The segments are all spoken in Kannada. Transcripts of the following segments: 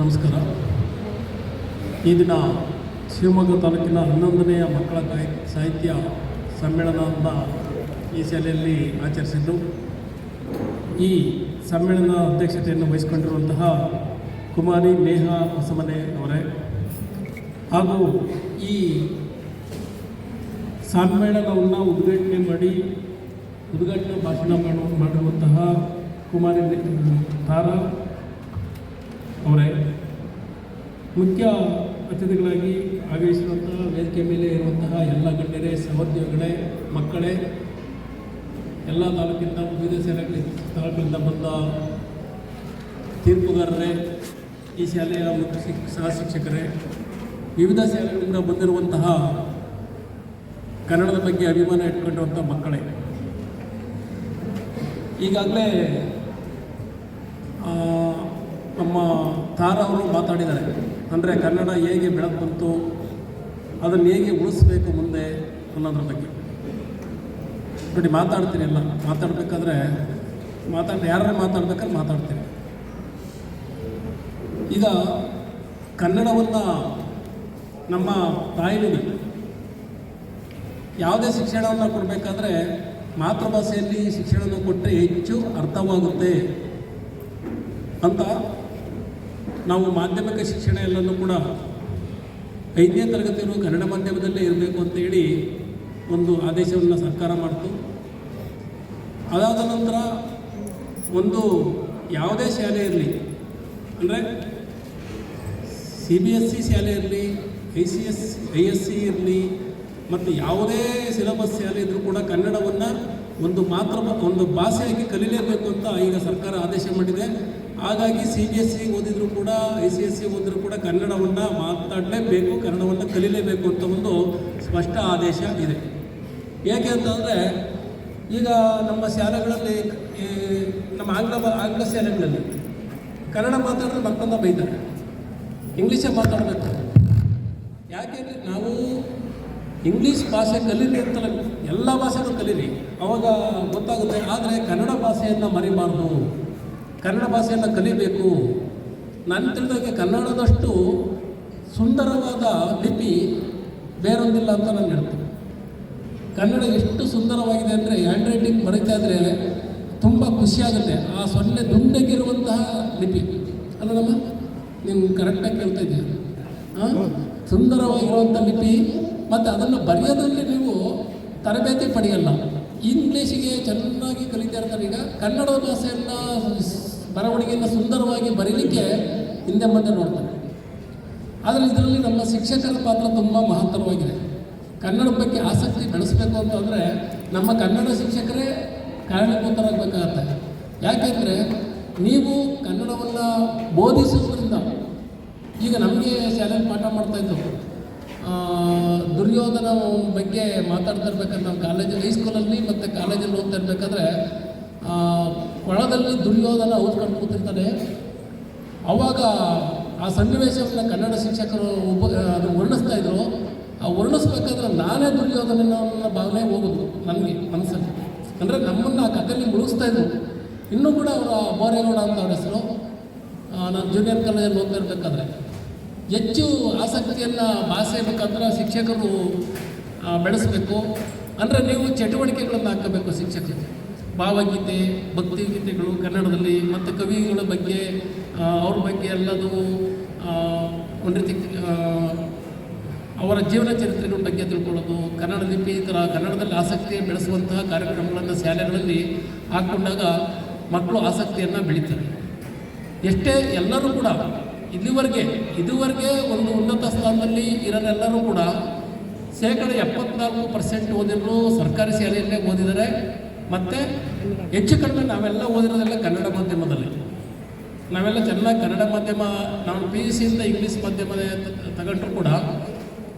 ನಮಸ್ಕಾರ. ಈ ದಿನ ಶಿವಮೊಗ್ಗ ತಾಲೂಕಿನ ಹನ್ನೊಂದನೆಯ ಮಕ್ಕಳ ಸಾಹಿ- ಸಾಹಿತ್ಯ ಸಮ್ಮೇಳನವನ್ನು ಈ ಶಾಲೆಯಲ್ಲಿ ಆಚರಿಸಿದ್ದು. ಈ ಸಮ್ಮೇಳನ ಅಧ್ಯಕ್ಷತೆಯನ್ನು ವಹಿಸಿಕೊಂಡಿರುವಂತಹ ಕುಮಾರಿ ನೇಹಾ ಹೊಸಮನೆ ಅವರೇ. ಹಾಗೂ ಈ ಸಮ್ಮೇಳನವನ್ನು ಉದ್ಘಾಟನೆ ಮಾಡಿ, ಉದ್ಘಾಟನಾ ಭಾಷಣ ಮಾಡುವಂತಹ ಕುಮಾರಿ ತಾರಾ ಅವರೇ, ಮುಖ್ಯ ಅತಿಥಿಗಳಾಗಿ ಆಗಮಿಸಿರುವಂತಹ ವೇದಿಕೆ ಮೇಲೆ ಇರುವಂತಹ ಎಲ್ಲ ಗಣ್ಯರೇ, ಸಹೋದ್ಯೋಗಿಗಳೇ, ಮಕ್ಕಳೇ, ಎಲ್ಲ ತಾಲೂಕಿಂದ ವಿವಿಧ ಶಾಲೆಗಳ ತಾಲೂಕಿನಿಂದ ಬಂದ ತೀರ್ಪುಗಾರರೇ, ಈ ಶಾಲೆಯ ಮುಖ್ಯ ಸಹ ಶಿಕ್ಷಕರೇ ವಿವಿಧ ಶಾಲೆಗಳಿಂದ ಬಂದಿರುವಂತಹ ಕನ್ನಡದ ಬಗ್ಗೆ ಅಭಿಮಾನ ಇಟ್ಕೊಂಡಿರುವಂಥ ಮಕ್ಕಳೇ, ಈಗಾಗಲೇ ಆ, ನಮ್ಮ ತಾರಾ ಅವರು ಮಾತಾಡಿದ್ದಾರೆ. ಅಂದರೆ ಕನ್ನಡ ಹೇಗೆ ಬೆಳಕು ಬಂತು, ಅದನ್ನು ಹೇಗೆ ಉಳಿಸ್ಬೇಕು ಮುಂದೆ ಅನ್ನೋದ್ರ ಬಗ್ಗೆ. ನೋಡಿ, ಮಾತಾಡ್ತೀನಿ ಎಲ್ಲ. ಮಾತಾಡಬೇಕಾದ್ರೆ ಮಾತಾಡ ಯಾರು ಮಾತಾಡ್ಬೇಕಾದ್ರೆ ಮಾತಾಡ್ತೀನಿ. ಈಗ ಕನ್ನಡವನ್ನು ನಮ್ಮ ತಾಯಿನುಡಿ ಯಾವುದೇ ಶಿಕ್ಷಣವನ್ನು ಕೊಡಬೇಕಾದ್ರೆ ಮಾತೃಭಾಷೆಯಲ್ಲಿ ಶಿಕ್ಷಣವನ್ನು ಕೊಟ್ಟರೆ ಹೆಚ್ಚು ಅರ್ಥವಾಗುತ್ತೆ ಅಂತ ನಾವು ಮಾಧ್ಯಮಿಕ ಶಿಕ್ಷಣ ಎಲ್ಲನೂ ಕೂಡ ಐದನೇ ತರಗತಿಯವರು ಕನ್ನಡ ಮಾಧ್ಯಮದಲ್ಲೇ ಇರಬೇಕು ಅಂತೇಳಿ ಒಂದು ಆದೇಶವನ್ನು ಸರ್ಕಾರ ಮಾಡಿತು. ಅದಾದ ನಂತರ ಒಂದು ಯಾವುದೇ ಶಾಲೆ ಇರಲಿ, ಅಂದರೆ ಸಿ ಬಿ ಎಸ್ ಸಿ ಶಾಲೆ ಇರಲಿ, I C S, I S C ಇರಲಿ, ಮತ್ತು ಯಾವುದೇ ಸಿಲೆಬಸ್ ಶಾಲೆ ಇದ್ದರೂ ಕೂಡ ಕನ್ನಡವನ್ನು ಒಂದು ಮಾತೃ, ಒಂದು ಭಾಷೆಯಾಗಿ ಕಲೀಲೇಬೇಕು ಅಂತ ಈಗ ಸರ್ಕಾರ ಆದೇಶ ಮಾಡಿದೆ. ಹಾಗಾಗಿ ಸಿ ಬಿ ಎಸ್ ಸಿ ಓದಿದ್ರು ಕೂಡ ಐ ಸಿ ಎಸ್ ಸಿ ಓದಿದ್ರು ಕೂಡ ಕನ್ನಡವನ್ನು ಮಾತಾಡಲೇಬೇಕು, ಕನ್ನಡವನ್ನು ಕಲೀಲೇಬೇಕು ಅಂತ ಒಂದು ಸ್ಪಷ್ಟ ಆದೇಶ ಇದೆ. ಏಕೆ ಅಂತಂದರೆ, ಈಗ ನಮ್ಮ ಶಾಲೆಗಳಲ್ಲಿ ನಮ್ಮ ಆಂಗ್ಲ ಆಂಗ್ಲ ಶಾಲೆಗಳಲ್ಲಿ ಕನ್ನಡ ಮಾತಾಡಿದ್ರೆ ಮಕ್ಕಳನ್ನ ಬೈತಾರೆ. ಇಂಗ್ಲೀಷೇ ಮಾತಾಡಬೇಕು. ಯಾಕೆಂದರೆ ನಾವು ಇಂಗ್ಲೀಷ್ ಭಾಷೆ ಕಲೀರಿ ಅಂತಲ್ಲ ಎಲ್ಲ ಭಾಷೆಗಳು ಕಲೀರಿ, ಅವಾಗ ಗೊತ್ತಾಗುತ್ತೆ, ಆದರೆ ಕನ್ನಡ ಭಾಷೆಯನ್ನು ಮರಿಬಾರ್ದು. ಕನ್ನಡ ಭಾಷೆಯನ್ನು ಕಲಿಬೇಕು. ನಾನು ತಿಳಿದಾಗೆ ಕನ್ನಡದಷ್ಟು ಸುಂದರವಾದ ಲಿಪಿ ಬೇರೊಂದಿಲ್ಲ ಅಂತ ನಾನು ಹೇಳ್ತೀನಿ. ಕನ್ನಡ ಎಷ್ಟು ಸುಂದರವಾಗಿದೆ ಅಂದರೆ ಹ್ಯಾಂಡ್ ರೈಟಿಂಗ್ ಬರೀತಾ ಇದ್ರೆ ತುಂಬ ಖುಷಿಯಾಗುತ್ತೆ. ಆ ಸೊನ್ನೆ ದುಂಡಗಿರುವಂತಹ ಲಿಪಿ. ಅಲ್ಲ ನೀನು ಕರೆಕ್ಟಾಗಿ ಕೇಳ್ತಾ ಇದ್ದೀನಿ ಹಾಂ ಸುಂದರವಾಗಿರುವಂಥ ಲಿಪಿ. ಮತ್ತು ಅದನ್ನು ಬರೆಯೋದ್ರಲ್ಲಿ ನೀವು ತರಬೇತಿ ಪಡೆಯಲ್ಲ. ಇಂಗ್ಲೀಷಿಗೆ ಚೆನ್ನಾಗಿ ಕಲಿತಾ ಇರ್ತಾರೆ. ಈಗ ಕನ್ನಡ ಭಾಷೆಯನ್ನು ಬರವಣಿಗೆಯನ್ನು ಸುಂದರವಾಗಿ ಬರೀಲಿಕ್ಕೆ ಹಿಂದೆ ಮುಂದೆ ನೋಡ್ತಾರೆ. ಆದರೆ ಇದರಲ್ಲಿ ನಮ್ಮ ಶಿಕ್ಷಕರ ಪಾತ್ರ ತುಂಬ ಮಹತ್ತರವಾಗಿದೆ. ಕನ್ನಡ ಬಗ್ಗೆ ಆಸಕ್ತಿ ಬೆಳೆಸಬೇಕು ಅಂತಂದರೆ ನಮ್ಮ ಕನ್ನಡ ಶಿಕ್ಷಕರೇ ಕಾರಣೀಭೂತರಾಗಬೇಕಾಗತ್ತೆ. ಯಾಕೆಂದರೆ ನೀವು ಕನ್ನಡವನ್ನು ಬೋಧಿಸೋದ್ರಿಂದ ಈಗ ನಮಗೆ ಶಾಲೆಯಲ್ಲಿ ಪಾಠ ಮಾಡ್ತಾಯಿದ್ರು ದುರ್ಯೋಧನ ಬಗ್ಗೆ ಮಾತಾಡ್ತಾ ಇರ್ಬೇಕಾದ್ರೆ ನಾವು ಕಾಲೇಜಲ್ಲಿ ಹೈಸ್ಕೂಲಲ್ಲಿ ಮತ್ತು ಕಾಲೇಜಲ್ಲಿ ಓದ್ತಾ ಇರಬೇಕಾದ್ರೆ ಕೊಳದಲ್ಲಿ ದುರ್ಯೋಧನ ಓದ್ಕೊಂಡು ಕೂತಿರ್ತಾನೆ ಅವಾಗ ಆ ಸನ್ನಿವೇಶವನ್ನು ಕನ್ನಡ ಶಿಕ್ಷಕರು ಒಬ್ಬ ಅದು ವರ್ಣಿಸ್ತಾ ಇದ್ರು. ಆ ವರ್ಣಿಸ್ಬೇಕಾದ್ರೆ ನಾನೇ ದುರ್ಯೋಧನ ಅನ್ನೋ ಭಾವನೆ ಹೋಗೋದು ನನಗೆ ಮನಸ್ಸಲ್ಲಿ ಅಂದರೆ ನಮ್ಮನ್ನು ಆ ಕಥೆಯಲ್ಲಿ ಮುಳುಗಿಸ್ತಾ ಇದ್ರು. ಇನ್ನೂ ಕೂಡ ಅವರ ಬೋರೇಗೌಡ ಅಂತ ಅವ್ರ ಹೆಸರು ನಾನು ಜೂನಿಯರ್ ಕಾಲೇಜಲ್ಲಿ ಓದ್ತಾ ಇರಬೇಕಾದ್ರೆ. ಹೆಚ್ಚು ಆಸಕ್ತಿಯನ್ನು ಭಾಷೆ ಮುಖಾಂತರ ಶಿಕ್ಷಕರು ಬೆಳೆಸಬೇಕು. ಅಂದರೆ ನೀವು ಚಟುವಟಿಕೆಗಳನ್ನು ಹಾಕಬೇಕು ಶಿಕ್ಷಕರು ಭಾವಗೀತೆ, ಭಕ್ತಿಗೀತೆಗಳು ಕನ್ನಡದಲ್ಲಿ ಮತ್ತು ಕವಿಗಳ ಬಗ್ಗೆ ಅವ್ರ ಬಗ್ಗೆ ಎಲ್ಲದು ಒಂದು ರೀತಿ ಅವರ ಜೀವನ ಚರಿತ್ರೆಗಳ ಬಗ್ಗೆ ತಿಳ್ಕೊಳ್ಳೋದು, ಕನ್ನಡ ಲಿಪಿ, ಈ ಥರ ಕನ್ನಡದಲ್ಲಿ ಆಸಕ್ತಿ ಬೆಳೆಸುವಂತಹ ಕಾರ್ಯಕ್ರಮಗಳನ್ನು ಶಾಲೆಗಳಲ್ಲಿ ಹಾಕ್ಕೊಂಡಾಗ ಮಕ್ಕಳು ಆಸಕ್ತಿಯನ್ನು ಬೆಳೀತಾರೆ. ಎಷ್ಟೇ ಎಲ್ಲರೂ ಕೂಡ, ಇಲ್ಲಿವರೆಗೆ, ಇದುವರೆಗೆ ಒಂದು ಉನ್ನತ ಸ್ಥಾನದಲ್ಲಿ ಇರೋರೆಲ್ಲರೂ ಕೂಡ, ಶೇಕಡ ಎಪ್ಪತ್ನಾಲ್ಕು ಪರ್ಸೆಂಟ್ ಓದಿದ್ರು ಸರ್ಕಾರಿ ಶಾಲೆಯಲ್ಲೇ ಓದಿದ್ದಾರೆ. ಮತ್ತು ಹೆಚ್ಚು ಕಡಿಮೆ ನಾವೆಲ್ಲ ಓದಿರೋದೆಲ್ಲ ಕನ್ನಡ ಮಾಧ್ಯಮದಲ್ಲಿ. ನಾವೆಲ್ಲ ಚೆನ್ನಾಗಿ ಕನ್ನಡ ಮಾಧ್ಯಮ, ನಾವು ಪಿ ಯು ಸಿಯಿಂದ ಇಂಗ್ಲೀಷ್ ಮಾಧ್ಯಮ ತಗೊಂಡ್ರು ಕೂಡ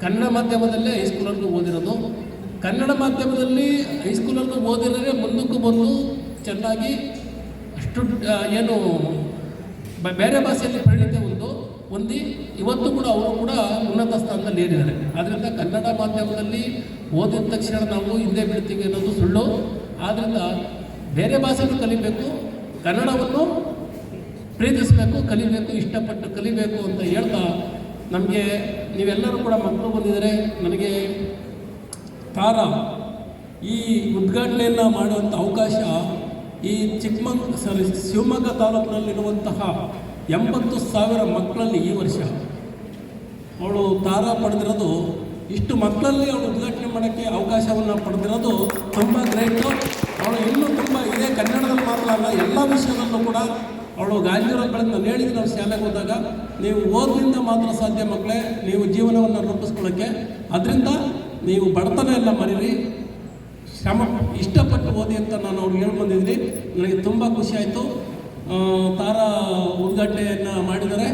ಕನ್ನಡ ಮಾಧ್ಯಮದಲ್ಲೇ ಹೈಸ್ಕೂಲಲ್ಲೂ ಓದಿರೋದು. ಕನ್ನಡ ಮಾಧ್ಯಮದಲ್ಲಿ ಹೈಸ್ಕೂಲಲ್ಲೂ ಓದಿರೋದೇ ಮುಂದಕ್ಕೂ ಬಂದು ಚೆನ್ನಾಗಿ ಅಷ್ಟು ಏನು ಬೇರೆ ಭಾಷೆಯಲ್ಲಿ ಪರಿಣಿತಿ ಒಂದು, ಹೊಂದಿ ಇವತ್ತು ಕೂಡ ಅವರು ಕೂಡ ಉನ್ನತ ಸ್ಥಾನದಲ್ಲಿ ಏರಿದ್ದಾರೆ. ಆದ್ದರಿಂದ ಕನ್ನಡ ಮಾಧ್ಯಮದಲ್ಲಿ ಓದಿದ ತಕ್ಷಣ ನಾವು ಹಿಂದೆ ಬಿಡ್ತೀವಿ ಅನ್ನೋದು ಸುಳ್ಳು. ಆದ್ದರಿಂದ ಬೇರೆ ಭಾಷೆನೂ ಕಲಿಬೇಕು, ಕನ್ನಡವನ್ನು ಪ್ರೀತಿಸಬೇಕು, ಕಲಿಬೇಕು, ಇಷ್ಟಪಟ್ಟು ಕಲಿಬೇಕು ಅಂತ ಹೇಳ್ತಾ ನಮಗೆ ನೀವೆಲ್ಲರೂ ಕೂಡ ಮಕ್ಕಳು ಬಂದಿದ್ದಾರೆ ನನಗೆ ತಾರ ಈ ಉದ್ಘಾಟನೆಯನ್ನು ಮಾಡುವಂಥ ಅವಕಾಶ ಈ ಚಿಕ್ಕಮಂಗ್ ಸಾರಿ ಶಿವಮೊಗ್ಗ ತಾಲೂಕಿನಲ್ಲಿರುವಂತಹ ಎಂಬತ್ತು ಸಾವಿರ ಮಕ್ಕಳಲ್ಲಿ ಈ ವರ್ಷ. ಅವಳು ತಾರ ಪಡೆದಿರೋದು ಇಷ್ಟು ಮಕ್ಕಳಲ್ಲಿ ಅವಳು ಉದ್ಘಾಟನೆ ಮಾಡೋಕ್ಕೆ ಅವಕಾಶವನ್ನು ಪಡೆದಿರೋದು ತುಂಬ ಗ್ರೇಟು ಅವಳು ಇನ್ನೂ ತುಂಬ, ಇದೇ ಕನ್ನಡದಲ್ಲಿ ಮಾತ್ರ ಅಲ್ಲ ಎಲ್ಲ ವಿಷಯದಲ್ಲೂ ಕೂಡ ಅವಳು ಗಾಂಧಿಯವರುಗಳನ್ನು ನಾನು ಹೇಳಿದ್ದು ನಾವು ಶಾಲೆಗೆ ಹೋದಾಗ, ನೀವು ಓದಿನಿಂದ ಮಾತ್ರ ಸಾಧ್ಯ ಮಕ್ಕಳೇ, ನೀವು ಜೀವನವನ್ನು ರೂಪಿಸ್ಕೊಳ್ಳೋಕ್ಕೆ. ಅದರಿಂದ ನೀವು ಬಡತನ ಎಲ್ಲ ಮರೀರಿ. ಶ್ರಮ, ಇಷ್ಟಪಟ್ಟು ಓದಿ ಅಂತ ನಾನು ಅವ್ರಿಗೆ ಹೇಳಿ ನನಗೆ ತುಂಬ ಖುಷಿ ಆಯಿತು. ತಾರಾ ಉದ್ಘಾಟನೆಯನ್ನು ಮಾಡಿದರೆ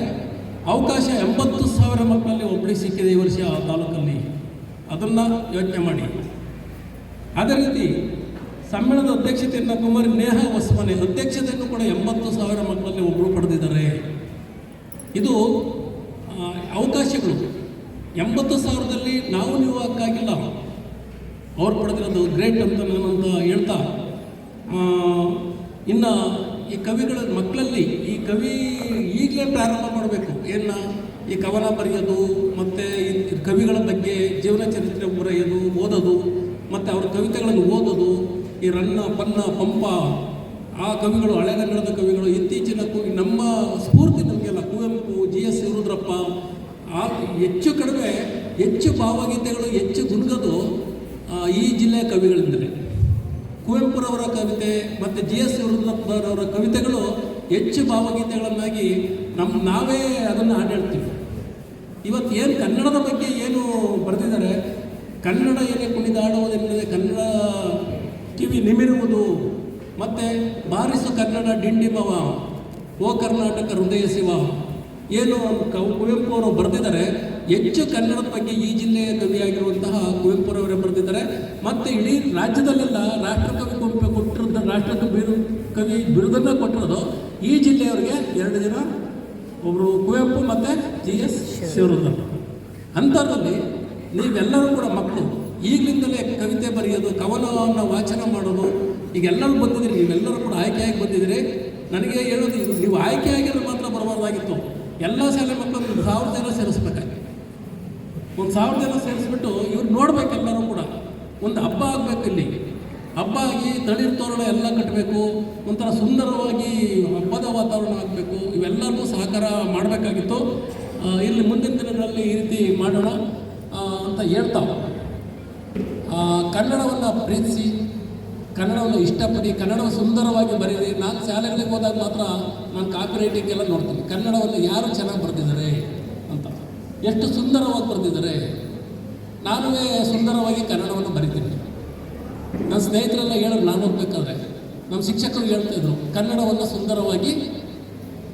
ಅವಕಾಶ ಎಂಬತ್ತು ಸಾವಿರ ಮಕ್ಕಳಲ್ಲಿ ಒಬ್ಬರಿಗೆ ಸಿಕ್ಕಿದೆ ಈ ವರ್ಷ ಆ ತಾಲೂಕಲ್ಲಿ. ಅದನ್ನು ಯೋಚನೆ ಮಾಡಿ. ಅದೇ ರೀತಿ ಸಮ್ಮೇಳನದ ಅಧ್ಯಕ್ಷತೆಯನ್ನು ಕುಮಾರಿ ನೇಹ ಹೊಸಮನೆ ಅಧ್ಯಕ್ಷತೆಯನ್ನು ಕೂಡ ಎಂಬತ್ತು ಸಾವಿರ ಮಕ್ಕಳಲ್ಲಿ ಒಬ್ಬರು ಪಡೆದಿದ್ದಾರೆ. ಇದು ಅವಕಾಶಗಳು. ಎಂಬತ್ತು ಸಾವಿರದಲ್ಲಿ ನಾವು ನೀವು ಹಾಕಾಗಿಲ್ಲ ಅವ್ರು ಪಡೆದಿರೋದು ಗ್ರೇಟ್ ಅಂತ ನಾನಂತ ಹೇಳ್ತಾ ಇನ್ನು ಈ ಕವಿಗಳ ಮಕ್ಕಳಲ್ಲಿ ಈ ಕವಿ ಈಗಲೇ ಪ್ರಾರಂಭ ಮಾಡಬೇಕು. ಏನ? ಈ ಕವನ ಬರೆಯೋದು, ಮತ್ತು ಕವಿಗಳ ಬಗ್ಗೆ ಜೀವನ ಚರಿತ್ರೆ ಬರೆಯೋದು, ಓದೋದು, ಮತ್ತು ಅವರ ಕವಿತೆಗಳನ್ನು ಓದೋದು, ಈ ರಣ್ಣ ಪನ್ನ, ಪಂಪ, ಆ ಕವಿಗಳು ಹಳೆಗನ್ನಡದ ಕವಿಗಳು, ಇತ್ತೀಚಿನ ನಮ್ಮ ಸ್ಫೂರ್ತಿ ನಮಗೆಲ್ಲ, ಕುವೆಂಪು, ಜಿ ಎಸ್ ಶಿವರುದ್ರಪ್ಪ ಆ ಹೆಚ್ಚು ಕಡಿಮೆ, ಹೆಚ್ಚು ಭಾವಗೀತೆಗಳು, ಹೆಚ್ಚು ಗುಣಗದು ಈ ಜಿಲ್ಲೆಯ ಕವಿಗಳೆಂದರೆ ಕುವೆಂಪುರವರ ಕವಿತೆ, ಮತ್ತು ಜಿ ಎಸ್ ಶಿವರುದ್ರಪ್ಪರವರ ಕವಿತೆಗಳು ಹೆಚ್ಚು ಭಾವಗೀತೆಗಳನ್ನಾಗಿ ನಮ್ಮ ನಾವೇ ಅದನ್ನು ಹಾಡೇಳ್ತೀವಿ ಇವತ್ತು ಏನು ಕನ್ನಡದ ಬಗ್ಗೆ ಏನು ಬರೆದಿದ್ದಾರೆ? ಕನ್ನಡ ಏನೇ ಕುಣಿದಾಡುವುದೆನ್ನದೆ ಕನ್ನಡ ಕಿವಿ ನಿಮಿರುವುದು. ಮತ್ತು ಬಾರಿಸು ಕನ್ನಡ ಡಿಂಡಿಮವ ಓ ಕರ್ನಾಟಕ ಹೃದಯ ಶಿವ. ಏನು ಕವ್ ಕುವೆಂಪು ಅವರು ಬರೆದಿದ್ದಾರೆ. ಹೆಚ್ಚು ಕನ್ನಡದ ಬಗ್ಗೆ ಈ ಜಿಲ್ಲೆಯ ಕವಿಯಾಗಿರುವಂತಹ ಕುವೆಂಪುರವರೇ ಬರೆದಿದ್ದಾರೆ. ಮತ್ತು ಇಡೀ ರಾಜ್ಯದಲ್ಲೆಲ್ಲ ರಾಷ್ಟ್ರಕವಿ ಕುವೆಂಪು ಕೊಟ್ಟಿರೋದು ರಾಷ್ಟ್ರಕವಿ ಬಿರು, ಕವಿ ಬಿರುದನ್ನು ಕೊಟ್ಟಿರೋದು ಈ ಜಿಲ್ಲೆಯವರಿಗೆ ಎರಡು ಜನ ಒಬ್ಬರು ಕುವೆಂಪು ಮತ್ತು ಜಿ ಎಸ್ ಶಿವರುದ್ರಪ್ಪ. ಅಂಥದ್ರಲ್ಲಿ ನೀವೆಲ್ಲರೂ ಕೂಡ ಮಕ್ಕಳು, ಈಗಲಿಂದಲೇ ಕವಿತೆ ಬರೆಯೋದು, ಕವನವನ್ನು ವಾಚನ ಮಾಡೋದು, ಈಗೆಲ್ಲರೂ ಬಂದಿದ್ದೀರಿ, ನೀವೆಲ್ಲರೂ ಕೂಡ ಆಯ್ಕೆಯಾಗಿ ಬಂದಿದ್ದೀರಿ. ನನಗೆ ಹೇಳೋದು ಇದು, ನೀವು ಆಯ್ಕೆ ಆಗಿರೋ ಮಾತ್ರ ಬರಬಾರ್ದಾಗಿತ್ತು. ಎಲ್ಲ ಶಾಲೆ ಮಕ್ಕಳು ಒಂದು ಸಾವಿರ ಜನ ಸೇರಿಸ್ಬೇಕಾಗಿ ಒಂದು ಸಾವಿರ ಜನ ಸೇರಿಸ್ಬಿಟ್ಟು ಇವ್ರು ನೋಡ್ಬೇಕು ಎಲ್ಲರೂ ಕೂಡ. ಒಂದು ಹಬ್ಬ ಆಗಬೇಕು ಇಲ್ಲಿ. ಹಬ್ಬ ಆಗಿ ತಳಿರು ತೋರಣ ಎಲ್ಲ ಕಟ್ಟಬೇಕು ಒಂಥರ ಸುಂದರವಾಗಿ ಹಬ್ಬದ ವಾತಾವರಣ ಆಗಬೇಕು ಇವೆಲ್ಲವೂ ಸಹಕಾರ ಮಾಡಬೇಕಾಗಿತ್ತು. ಇಲ್ಲಿ ಮುಂದಿನ ದಿನಗಳಲ್ಲಿ ಈ ರೀತಿ ಮಾಡೋಣ ಅಂತ ಹೇಳ್ತಾ ಕನ್ನಡವನ್ನು ಪ್ರೀತಿಸಿ, ಕನ್ನಡವನ್ನು ಇಷ್ಟಪಡಿ, ಕನ್ನಡವನ್ನು ಸುಂದರವಾಗಿ ಬರೀರಿ ನಾನು ಶಾಲೆಗಳಿಗೆ ಹೋದಾಗ ಮಾತ್ರ ನಾನು ಕಾಪಿ ರೈಟಿಂಗ್ ಎಲ್ಲ ನೋಡ್ತೀನಿ. ಕನ್ನಡವನ್ನು ಯಾರು ಚೆನ್ನಾಗಿ ಬರೆದಿದ್ದಾರೆ ಅಂತ. ಎಷ್ಟು ಸುಂದರವಾಗಿ ಬರೆದಿದ್ದಾರೆ. ನಾನುವೇ ಸುಂದರವಾಗಿ ಕನ್ನಡವನ್ನು ಬರಿತೀನಿ. ನನ್ನ ಸ್ನೇಹಿತರೆಲ್ಲ ಹೇಳೋರು ನಾನು ಹೋಗ್ಬೇಕಾದ್ರೆ. ನಮ್ಮ ಶಿಕ್ಷಕರು ಹೇಳ್ತಿದ್ರು ಕನ್ನಡವನ್ನು ಸುಂದರವಾಗಿ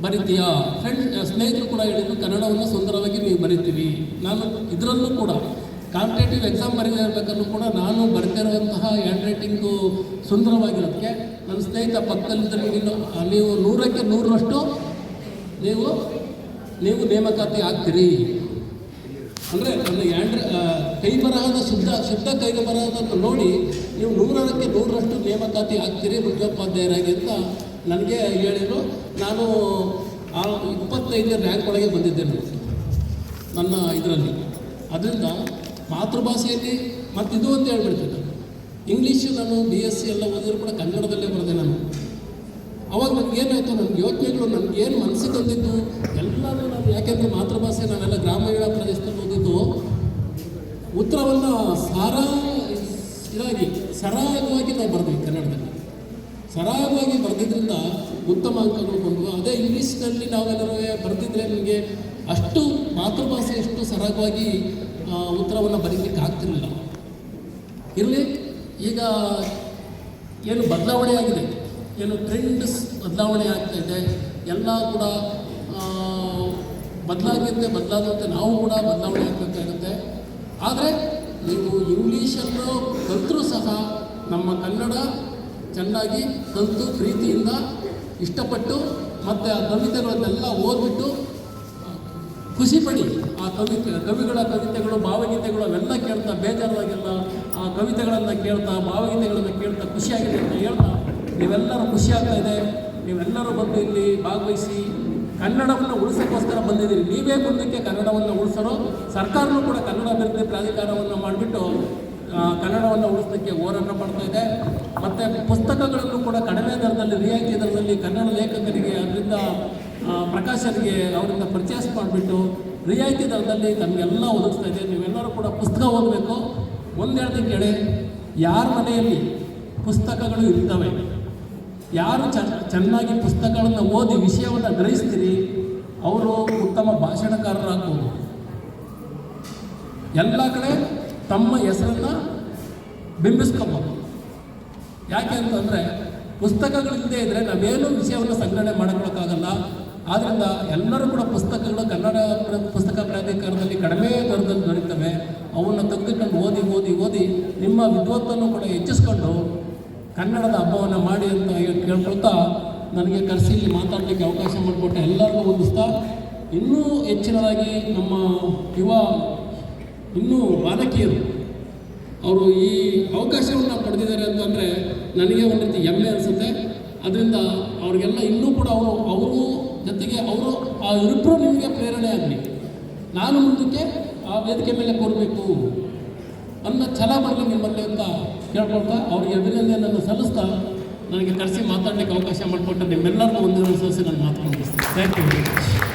ಬರಿತೀಯಾ. ಫ್ರೆಂಡ್ ಸ್ನೇಹಿತರು ಕೂಡ ಹೇಳಿದ್ರು, ಕನ್ನಡವನ್ನು ಸುಂದರವಾಗಿ ನೀವು ಬರಿತೀವಿ ನಾನು ಇದರಲ್ಲೂ ಕೂಡ ಕಾಂಪಿಟೇಟಿವ್ ಎಕ್ಸಾಮ್ ಬರೀತಾ ಇರಬೇಕಾದ್ರೂ ಕೂಡ ನಾನು ಬರ್ತಿರುವಂತಹ ಹ್ಯಾಂಡ್ ರೈಟಿಂಗು ಸುಂದರವಾಗಿರೋದಕ್ಕೆ ನನ್ನ ಸ್ನೇಹಿತ ಪಕ್ಕದಲ್ಲಿ ನೀವು ನೂರಕ್ಕೆ ನೂರರಷ್ಟು ನೀವು ನೀವು ನೇಮಕಾತಿ ಆಗ್ತೀರಿ. ಅಂದರೆ ನನ್ನ ಹ್ಯಾಂಡ್ ಕೈ ಬರಹದ ಶುದ್ಧ ಶುದ್ಧ ಕೈ ಬರಹದನ್ನು ನೋಡಿ ನೀವು ನೂರಕ್ಕೆ ನೂರರಷ್ಟು ನೇಮಕಾತಿ ಆಗ್ತೀರಿ ಮುಖ್ಯೋಪಾಧ್ಯಾಯರಾಗಿ ಅಂತ ನನಗೆ ಹೇಳಿದರು. ನಾನು ಆ ಇಪ್ಪತ್ತೈದನೇ ರ್ಯಾಂಕ್ ಒಳಗೆ ಬಂದಿದ್ದೇನೆ ನನ್ನ ಇದರಲ್ಲಿ. ಅದರಿಂದ ಮಾತೃಭಾಷೆಯಲ್ಲಿ ಇದು ಅಂತ ಹೇಳ್ಬಿಡ್ತೀನಿ. ಇಂಗ್ಲೀಷು ನಾನು ಬಿ ಎಸ್ ಸಿ ಎಲ್ಲ ಓದಿದ್ರು ಕೂಡ ಕನ್ನಡದಲ್ಲೇ ಬರೆದೆ ನಾನು. ಅವಾಗ ನನಗೇನಾಯಿತು ನನಗೆ ಯೋಚನೆಗಳು ನನಗೇನು ಮನಸ್ಸಿಗೆ ಬಂದಿದ್ದು ಎಲ್ಲನೂ ನಾನು ಯಾಕೆಂದರೆ ಮಾತೃಭಾಷೆ ನಾನೆಲ್ಲ ಗ್ರಾಮೀಣ ಪ್ರದೇಶದಲ್ಲಿ ಓದಿದ್ದು, ಉತ್ತರವನ್ನು ಸಾರ ಇದಾಗಿ ಸರಾಗವಾಗಿ ನಾವು ಬರೆದ್ವಿ ಕನ್ನಡದಲ್ಲಿ. ಸರಾಗವಾಗಿ ಬರೆದಿದ್ದರಿಂದ ಉತ್ತಮ ಅಂಕಗಳು ಬಂದವು ಅದೇ ಇಂಗ್ಲೀಷ್ನಲ್ಲಿ ನಾವೆಲ್ಲರೂ ಬರೆದಿದ್ರೆ ನಮಗೆ ಅಷ್ಟು ಮಾತೃಭಾಷೆ ಎಷ್ಟು ಸರಾಗವಾಗಿ ಉತ್ತರವನ್ನು ಬರೀಲಿಕ್ಕೆ ಆಗ್ತಿರಲಿಲ್ಲ. ಇರಲಿ, ಈಗ ಏನು ಬದಲಾವಣೆ ಆಗಿದೆ? ಏನು ಟ್ರೆಂಡ್ಸ್ ಬದಲಾವಣೆ ಆಗ್ತಾ ಇದೆ? ಎಲ್ಲ ಕೂಡ ಬದಲಾಗಿದ್ದೆ ಬದಲಾದಂತೆ ನಾವು ಕೂಡ ಬದಲಾವಣೆ ಆಗಬೇಕಾಗುತ್ತೆ ಆದರೆ ನೀವು ಇಂಗ್ಲೀಷನ್ನು ಕಲಿತರೂ ಸಹ ನಮ್ಮ ಕನ್ನಡ ಚೆನ್ನಾಗಿ ಕಲಿತು ಪ್ರೀತಿಯಿಂದ ಇಷ್ಟಪಟ್ಟು ಮತ್ತು ಆ ಕವಿತೆಗಳನ್ನೆಲ್ಲ ಓದ್ಬಿಟ್ಟು ಖುಷಿ ಪಡಿ. ಆ ಕವಿತೆ ಕವಿಗಳ ಕವಿತೆಗಳು, ಭಾವಗೀತೆಗಳು ಅವೆಲ್ಲ ಕೇಳ್ತಾ ಬೇಜಾರಾಗಿಲ್ಲ ಆ ಕವಿತೆಗಳನ್ನು ಕೇಳ್ತಾ, ಭಾವಗೀತೆಗಳನ್ನು ಕೇಳ್ತಾ ಖುಷಿಯಾಗಿದೆ ಅಂತ ಹೇಳ್ತಾ. ನೀವೆಲ್ಲರೂ ಖುಷಿ ಆಗ್ತಾ ಇದೆ. ನೀವೆಲ್ಲರೂ ಬಂದು ಇಲ್ಲಿ ಭಾಗವಹಿಸಿ ಕನ್ನಡವನ್ನು ಉಳಿಸೋಕ್ಕೋಸ್ಕರ ಬಂದಿದ್ದೀರಿ. ನೀವೇ ಮುಂದಕ್ಕೆ ಕನ್ನಡವನ್ನು ಉಳಿಸೋರು, ಸರ್ಕಾರನೂ ಕೂಡ ಕನ್ನಡ ಅಭಿವೃದ್ಧಿ ಪ್ರಾಧಿಕಾರವನ್ನು ಮಾಡಿಬಿಟ್ಟು ಕನ್ನಡವನ್ನು ಉಳಿಸೋಕ್ಕೆ ಹೋರಾಟ ಮಾಡ್ತಾ ಇದೆ. ಮತ್ತು ಪುಸ್ತಕಗಳನ್ನು ಕೂಡ ಕಡಿಮೆ ದರದಲ್ಲಿ, ರಿಯಾಯಿತಿ ದರದಲ್ಲಿ ಕನ್ನಡ ಲೇಖಕರಿಗೆ, ಅದರಿಂದ ಪ್ರಕಾಶನಿಗೆ ಅವರಿಂದ ಪರ್ಚೇಸ್ ಮಾಡಿಬಿಟ್ಟು, ರಿಯಾಯಿತಿ ದರದಲ್ಲಿ ನಮಗೆಲ್ಲ ಒದಗಿಸ್ತಾ ಇದೆ. ನೀವೆಲ್ಲರೂ ಕೂಡ ಪುಸ್ತಕ ಓದಬೇಕು. ಒಂದೆರಡು ಕೇಳಿ ಯಾರ ಮನೆಯಲ್ಲಿ ಪುಸ್ತಕಗಳು ಇರ್ತವೆ? ಯಾರು ಚೆನ್ನಾಗಿ ಪುಸ್ತಕಗಳನ್ನು ಓದಿ ವಿಷಯವನ್ನು ಗ್ರಹಿಸ್ತೀರಿ, ಅವರು ಉತ್ತಮ ಭಾಷಣಕಾರರಾಗ್ಬೋದು. ಎಲ್ಲ ಕಡೆ ತಮ್ಮ ಹೆಸರನ್ನು ಬಿಂಬಿಸ್ಕೋಬೋದು. ಯಾಕೆ ಅಂತಂದರೆ ಪುಸ್ತಕಗಳಿಲ್ಲದೆ ಇದ್ದರೆ ನಾವೇನು ವಿಷಯವನ್ನು ಸಂಗ್ರಹಣೆ ಮಾಡ್ಕೊಳ್ಳೋಕ್ಕಾಗಲ್ಲ ಆದ್ದರಿಂದ ಎಲ್ಲರೂ ಕೂಡ ಪುಸ್ತಕಗಳು ಕನ್ನಡ ಪುಸ್ತಕ ಪ್ರಾಧಿಕಾರದಲ್ಲಿ ಕಡಿಮೆ ದರದಲ್ಲಿ ದೊರೀತವೆ. ಅವನ್ನು ತೆಗೆದುಕೊಂಡು ಓದಿ ಓದಿ ಓದಿ ನಿಮ್ಮ ವಿದ್ವತ್ತನ್ನು ಕೂಡ ಹೆಚ್ಚಿಸ್ಕೊಂಡು ಕನ್ನಡದ ಹಬ್ಬವನ್ನು ಮಾಡಿ ಅಂತ ಕೇಳ್ಕೊಳ್ತಾ ನನಗೆ ಕರೆಸಿ ಇಲ್ಲಿ ಮಾತಾಡಲಿಕ್ಕೆ ಅವಕಾಶ ಮಾಡಿಕೊಟ್ಟ. ಎಲ್ಲರಿಗೂ ಹೊಂದಿಸ್ತಾ ಇನ್ನೂ ಹೆಚ್ಚಿನದಾಗಿ ನಮ್ಮ ಯುವ, ಇನ್ನೂ ಬಾಲಕಿಯರು, ಅವರು ಈ ಅವಕಾಶವನ್ನು ಪಡೆದಿದ್ದಾರೆ ಅಂತಂದರೆ ನನಗೆ ಒಂದು ರೀತಿ ಹೆಮ್ಮೆ ಅನಿಸುತ್ತೆ. ಅದರಿಂದ ಅವ್ರಿಗೆಲ್ಲ ಇನ್ನೂ ಕೂಡ ಅವರು ಅವರು ಜೊತೆಗೆ ಅವರು, ಆ ಇಬ್ಬರು ನಿಮಗೆ ಪ್ರೇರಣೆ ಆಗಲಿ. ನಾನು ಮುಂದಕ್ಕೆ ಆ ವೇದಿಕೆ ಮೇಲೆ ಕೊಡಬೇಕು ಅನ್ನೋ ಛಲ ಬರಲಿ ನಿಮ್ಮಲ್ಲಿ ಅಂತ ಕೇಳ್ಕೊಳ್ತಾ ಅವ್ರಿಗೆ ಅಭಿನಂದನೆಯನ್ನು ಸಲ್ಲಿಸ್ತಾ ನನಗೆ ಕರೆಸಿ ಮಾತಾಡಲಿಕ್ಕೆ ಅವಕಾಶ ಮಾಡಿಕೊಟ್ಟು ನಿಮ್ಮೆಲ್ಲರಿಗೂ ಒಂದು ಸಲ್ಲಿಸಿ ನಾನು ಮಾತು ಮುಗಿಸ್ತೀನಿ ಥ್ಯಾಂಕ್ ಯು